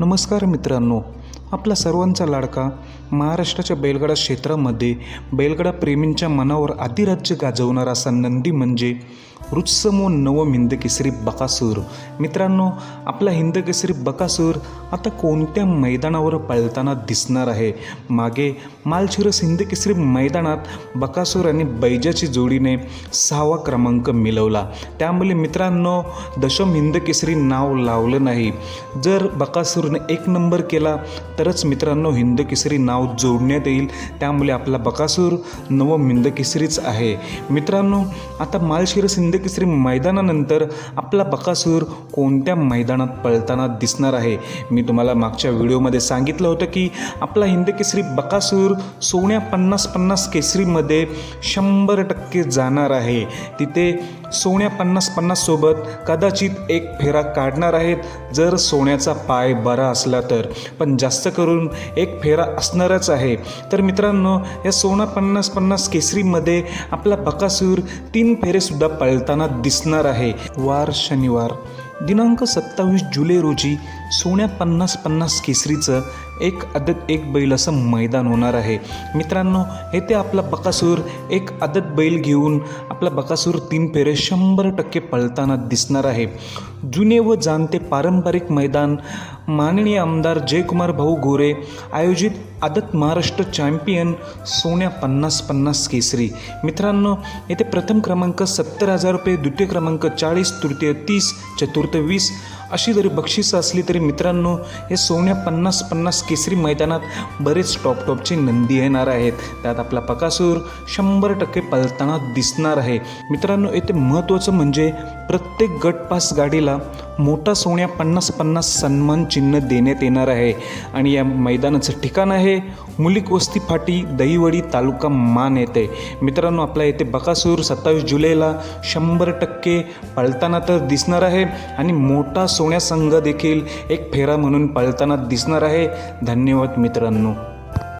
नमस्कार मित्रांनो. आपला सर्वांचा लाडका महाराष्ट्राच्या बैलगाडा क्षेत्रामध्ये बैलगाडा प्रेमींच्या मनावर अधिराज्य गाजवणारा असा नंदी म्हणजे रुत्समो नवम हिंदकेसरी बकासूर. मित्रांनो आपला हिंदकेसरी बकासूर आता कोणत्या मैदानावर पळताना दिसणार आहे? मागे मालशिरस हिंदकेसरी मैदानात बकासूर आणि बैजाची जोडीने सहावा क्रमांक मिळवला. त्यामुळे मित्रांनो दशम हिंदकेसरी नाव लावलं नाही. जर बकासूरने एक नंबर केला तरच मित्रांनो हिंदकेसरी नाव जोडण्यात येईल. त्यामुळे आपला बकासूर नवम हिंदकेसरीच आहे. मित्रांनो आता मालशिरस हिंदकेसरी मैदानानंतर आपला बकासूर कोणत्या मैदानात पळताना दिसणार आहे? मी तुम्हाला मागच्या व्हिडिओमध्ये सांगितलं होतं की आपला हिंदकेसरी बकासूर सोन्या पन्नास पन्नास केसरीमध्ये शंभर टक्के जाणार आहे. तिथे सोन्या पन्नास पन्नाससोबत कदाचित एक फेरा काढणार आहेत. जर सोन्याचा पाय बरा असला तर. पण जास्त करून एक फेरा असणारच आहे. तर मित्रांनो या सोना पन्नास पन्नास केसरीमध्ये आपला बकासूर तीन फेरेसुद्धा पळताना दिसणार आहे. वार शनिवार. दिनांक सत्तावीस जुलै रोजी सोन्या पन्नास पन्नास केसरीचं एक आदत एक बैल असं मैदान होणार आहे. मित्रांनो येथे आपला बकासूर एक आदत बैल घेऊन आपला बकासूर तीन फेरे शंभर टक्के पळताना दिसणार आहे. जुने व जाणते पारंपरिक मैदान माननीय आमदार जयकुमार भाऊ गोरे आयोजित आदत महाराष्ट्र चॅम्पियन सोन्या पन्नास पन्नास केसरी. मित्रांनो येथे प्रथम क्रमांक सत्तर हजार रुपये द्वितीय क्रमांक चाळीस तृतीय तीस चतुर्थ वीस अशी जरी बक्षिसं असली तरी मित्रांनो हे सोन्या पन्नास पन्नास केसरी मैदानात बरेच टॉप टॉपचे नंदी येणार आहेत. त्यात आपला पकासूर शंभर टक्के पलताना दिसणार आहे. मित्रांनो येथे महत्त्वाचं म्हणजे प्रत्येक गट पास गाडीला मोठा सोन्या पन्नास पन्नास सन्मान चिन्ह देण्यात येणार आहे. आणि या मैदानाचं ठिकाण आहे. मुलिक वस्ती फाटी दहीवडी तालुका मान येते. मित्रांनो आपल्या येथे बकासूर सत्तावीस जुलैला शंभर टक्के पळताना तर दिसणार आहे. आणि मोठा सोन्या संघ देखील एक फेरा म्हणून पळताना दिसणार आहे. धन्यवाद मित्रांनो.